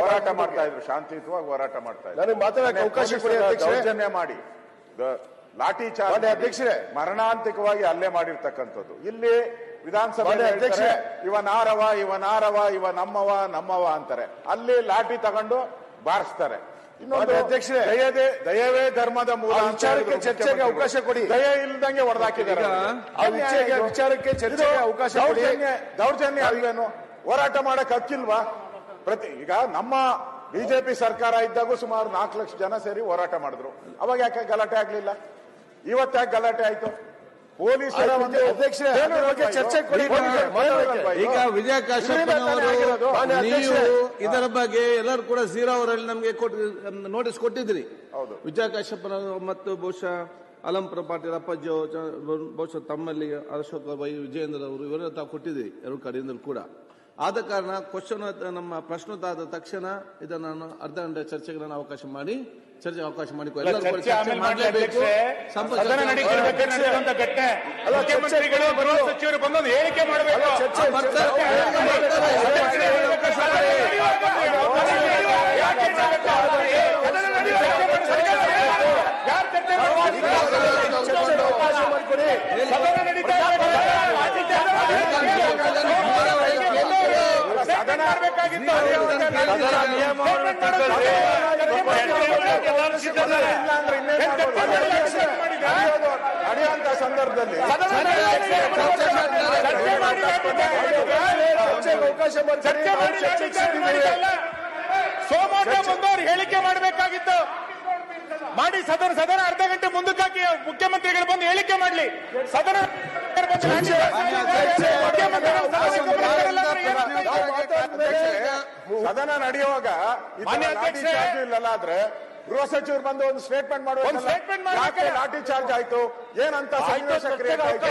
ಹೋರಾಟ ಮಾಡ್ತಾ ಇದ್ರು. ಶಾಂತಿಯುತವಾಗಿ ಹೋರಾಟ ಮಾಡ್ತಾ ಇದ್ರು ನನಗೆ ಮಾತಾಡಕ್ಕೆ ಅವಕಾಶ. ದೌರ್ಜನ್ಯ ಮಾಡಿ. ಲಾಠಿ ಚಾರ್ಜ್ ಅಧ್ಯಕ್ಷರೇ. ಮರಣಾಂತಿಕವಾಗಿ ಅಲ್ಲೇ ಮಾಡಿರ್ತಕ್ಕಂಥದ್ದು. ಇಲ್ಲಿ ವಿಧಾನಸಭೆ ಅಧ್ಯಕ್ಷ ಅಧ್ಯಕ್ಷರೇ. ಇವನಾರವ ಇವ ನಾರವ ಇವ ನಮ್ಮವ ನಮ್ಮವ ಅಂತಾರೆ. ಅಲ್ಲಿ ಲಾಠಿ ತಗೊಂಡು ಬಾರಿಸ್ತಾರೆ. ಇನ್ನೊಂದು ಅಧ್ಯಕ್ಷರೇ. ದಯವೇ ದಯವೇ ಧರ್ಮದ ಮೂಲ ವಿಚಾರಕ್ಕೆ ಚರ್ಚೆಗೆ ಅವಕಾಶ ಕೊಡಿ. ದಯ ಇಲ್ದಂಗೆ ಹೊಡೆದಾಕಿದ್ದಾರೆ ವಿಚಾರಕ್ಕೆ ಚರ್ಚೆಗೆ ಅವಕಾಶ ದೌರ್ಜನ್ಯ ದೌರ್ಜನ್ಯ ಅಲ್ವೇನು ಹೋರಾಟ ಮಾಡಕ್ ಹಕ್ಕಿಲ್ವಾ? ಪ್ರತಿ ಈಗ ನಮ್ಮ ಬಿಜೆಪಿ ಸರ್ಕಾರ ಇದ್ದಾಗೂ ಸುಮಾರು ನಾಲ್ಕು ಲಕ್ಷ ಜನ ಸೇರಿ ಹೋರಾಟ ಮಾಡಿದ್ರು. ಅವಾಗ ಯಾಕೆ ಗಲಾಟೆ ಆಗ್ಲಿಲ್ಲ? ಇವತ್ತಾಕೆ ಗಲಾಟೆ ಆಯ್ತು. ಪೊಲೀಸರ ಒಂದು? ಚರ್ಚೆ? ಈಗ ವಿಜಯ ಕಾಶ್ಯಪ್ಪನವರು. ಮಾನ್ಯ ನೀವು ಇದರ ಬಗ್ಗೆ ಎಲ್ಲರೂ ಕೂಡ ಝೀರೋ ಅವರಲ್ಲಿ ನಮಗೆ ನೋಟಿಸ್ ಕೊಟ್ಟಿದ್ರಿ ಹೌದು. ವಿಜಯ ಕಾಶ್ಯಪ್ಪನ ಮತ್ತು ಬಹುಶಃ ಅಲಂಪುರ ಪಾಟೀಲ್ ಅಪ್ಪಾಜಿ ಅವರು, ಬಹುಶಃ ತಮ್ಮಲ್ಲಿ ಅಶೋಕ ವೈ ವಿಜಯೇಂದ್ರ ಅವರು ಇವರೆಲ್ಲ ತಾವು ಕೊಟ್ಟಿದ್ರಿ ಎರಡು ಕಡೆಯಿಂದಲೂ ಕೂಡ ಆದ ಕಾರಣ ಕ್ವಶನ್ ನಮ್ಮ ಪ್ರಶ್ನೋತ್ತಾದ ತಕ್ಷಣ ಇದನ್ನು ನಾನು ಅರ್ಧ ಗಂಟೆ ಚರ್ಚೆಗೆ ನಾನು ಅವಕಾಶ ಮಾಡಿ ಚರ್ಚೆ ಅವಕಾಶ ಮಾಡಿ ಎಲ್ಲರೂ ಕೂಡ ಚರ್ಚೆ ಚರ್ಚೆ ಆಮೇಲೆ ಮಾಡ್ಲಿ ನಡೆಯುವಂತ ಸಂದರ್ಭದಲ್ಲಿ. ಅವಕಾಶ ಚರ್ಚೆ ಮಾಡಿ ಹೇಳಿಕೆ ಮಾಡಬೇಕಾಗಿತ್ತು. ಮಾಡಿ ಸದನ ಸದನ ಅರ್ಧ ಗಂಟೆ ಮುಂದಕ್ಕಾಕಿ ಮುಖ್ಯಮಂತ್ರಿಗಳು ಬಂದು ಹೇಳಿಕೆ ಮಾಡಲಿ ಸದನ. ಸದನ ನಡೆಯುವಾಗ ಇಲ್ಲಲ್ಲ ಆದ್ರೆ ಗೃಹ ಸಚಿವರು ಬಂದು ಒಂದು ಸ್ಟೇಟ್ಮೆಂಟ್ ಮಾಡುವ ಒಂದು ಮಾಡಿ? ಲಾಠಿ ಚಾರ್ಜ್ ಆಯ್ತು ಏನಂತ ಸನ್ನಿವೇಶ ಕ್ರಿಯೇಟ್ ಆಯ್ತು.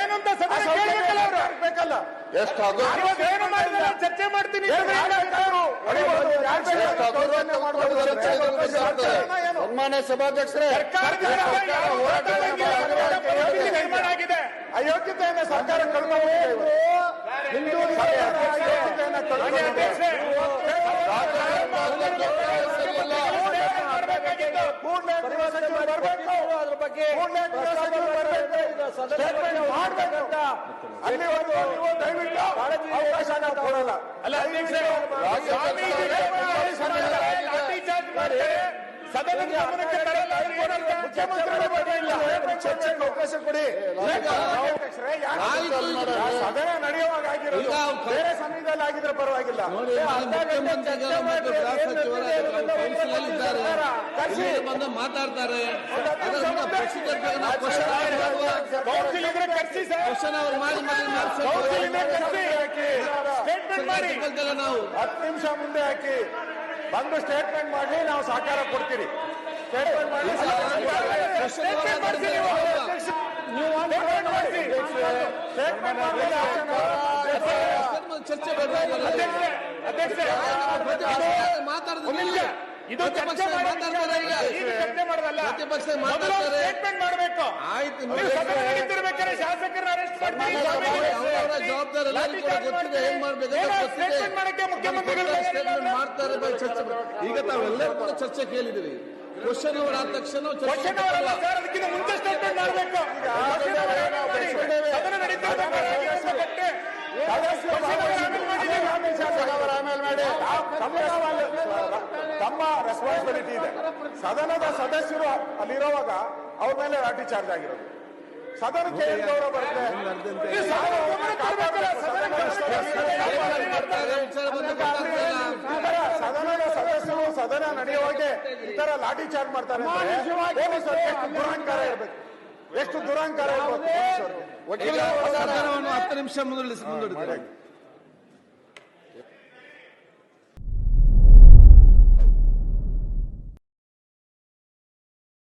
ಏನಂತ ಸದನ ಕೇಳಬೇಕಲ್ಲ ಎಷ್ಟು ಕೇಳ್ಬೇಕಲ್ಲ ಅವ್ರು? ಬೇಕಲ್ಲ ಇವಾಗ ಏನು ಮಾಡಿದ್ರೆ ನಾನು ಚರ್ಚೆ ಮಾಡ್ತೀನಿ ಏನ್ ಮಾಡ್ಬೇಕಾದ್ರು? ಹೊಡಿಬೋದು, ಯಾರ್ ಬೇಕಾದ್ರೂ ದೌರ್ಜನ್ಯ ಮಾಡ್ಬೋದು, ಚರ್ಚೆಗೆ ಅವಕಾಶ ಮಾಡ್ತಾರೆ. ಏನು? ಸನ್ಮಾನ್ಯ ಸಭಾಧ್ಯಕ್ಷರೇ ಅಯೋಗ್ಯತೆಯನ್ನು ಸರ್ಕಾರ ಕಳ್ಕೊಂಡು ಹಿಂದೂ ಅಯೋಗ್ಯತೆಯನ್ನ ಅದ್ರ ಬಗ್ಗೆ ಮಾಡಬೇಕು. ದಯವಿಟ್ಟು ಅವಕಾಶ ನಾವು ಕೊಡಲ್ಲ. ಅಲ್ಲ ಅಧ್ಯಕ್ಷರೇ, ಸ್ವಾಮೀಜಿಗಳೇ ಲಾಠಿ ಚಾರ್ಜ್ ಮಾಡ್ತಾರೆ ಸದನದ ಗಮನಕ್ಕೆ ತರಲ್ಲ ಅವ್ರಿಗೆ ಏನರ್ಥ? ಮುಖ್ಯಮಂತ್ರಿಗಳು ಬರಲಿಲ್ಲ ಚರ್ಚೆಗೆ ಅವಕಾಶ ಕೊಡಿ. ಸದನ ನಡೆಯುವಾಗ ಆಗಿರೋದು. ಬೇರೆ ಸಮಯದಲ್ಲಿ ಆಗಿದ್ರೆ ಪರವಾಗಿಲ್ಲ. ಮಾತಾಡ್ತಾರೆ. ಕ್ವಶನ್ ಅವ್ರು ಮಾಡಿ ಮಾಡಿ ಕೌನ್ಸಿಲ್ ಇದ್ರೆ ಕರ್ಸಿ ಸ್ಟೇಟ್ಮೆಂಟ್ ಮಾಡಿ. ನಾವು ಹತ್ತು ನಿಮಿಷ ಮುಂದೆ ಹಾಕಿ. ಬಂದು ಸ್ಟೇಟ್ಮೆಂಟ್ ಮಾಡಿ ನಾವು ಸಹಕಾರ ಕೊಡ್ತೀರಿ ಸ್ಟೇಟ್ಮೆಂಟ್ ಮಾಡಿ ಚರ್ಚೆ ಇದು. ಚರ್ಚೆ ಮಾತಾಡ್ತಾರೆ ಈಗ. ಮಾಡೋದಲ್ಲ ಪ್ರತಿಪಕ್ಷ. ಸ್ಟೇಟ್ಮೆಂಟ್ ಮಾಡಬೇಕು. ಆಯ್ತು ನಡೀತಿರ್ಬೇಕಾದ್ರೆ ಶಾಸಕರನ್ನ ಅರೆಸ್ಟ್ ಮಾಡ್ತೀರಿ ಅವರವರ ಜವಾಬ್ದಾರಿ ಏನ್ ಮಾಡ್ಬೇಕು ಸ್ಟೇಟ್ಮೆಂಟ್ ಮಾಡಕ್ಕೆ ಮುಖ್ಯಮಂತ್ರಿಗಳು ಸ್ಟೇಟ್ಮೆಂಟ್ ಮಾಡ್ತಾರೆ ಚರ್ಚೆ ಈಗ ತಾವೆಲ್ಲರೂ ಕೂಡ ಚರ್ಚೆ ಕೇಳಿದಿರಿ ಕ್ವಶನ್ ಅವರ್ ಆದ ತಕ್ಷಣ ಚರ್ಚೆ ಕ್ವಶನ್ ಅವರಲ್ಲ ಅದಕ್ಕಿಂತ ಮುಂಚೆ ಸ್ಟೇಟ್ಮೆಂಟ್ ಮಾಡಬೇಕು ಸದನ ನಡೀತಿರ್ಬೇಕಾದ್ರೆ ಆಮೇಲೆ ಮಾಡಿ ತಮ್ಮ ರೆಸ್ಪಾನ್ಸಿಬಿಲಿಟಿ ಇದೆ. ಸದನದ ಸದಸ್ಯರು ಅಲ್ಲಿರುವಾಗ ಅವ್ರ ಮೇಲೆ ಲಾಠಿ ಚಾರ್ಜ್ ಆಗಿರೋದು. ಸದನಕ್ಕೆ ಗೌರವ ಬರುತ್ತೆ? ಸದನದ ಸದಸ್ಯರು ಸದನ ನಡೆಯುವಾಗೆ ಈ ತರ ಲಾಠಿ ಚಾರ್ಜ್ ಮಾಡ್ತಾರೆ ಎಷ್ಟು ದುರಹಂಕಾರ ಇರ್ಬೇಕು. ಎಷ್ಟು ದುರಹಂಕಾರ ಇರಬೇಕು ವಕೀಲರು ಹತ್ತು ನಿಮಿಷ ಮುಂದುವರಿಸಿ ಮುಂದೂಡಿದ್ದಾರೆ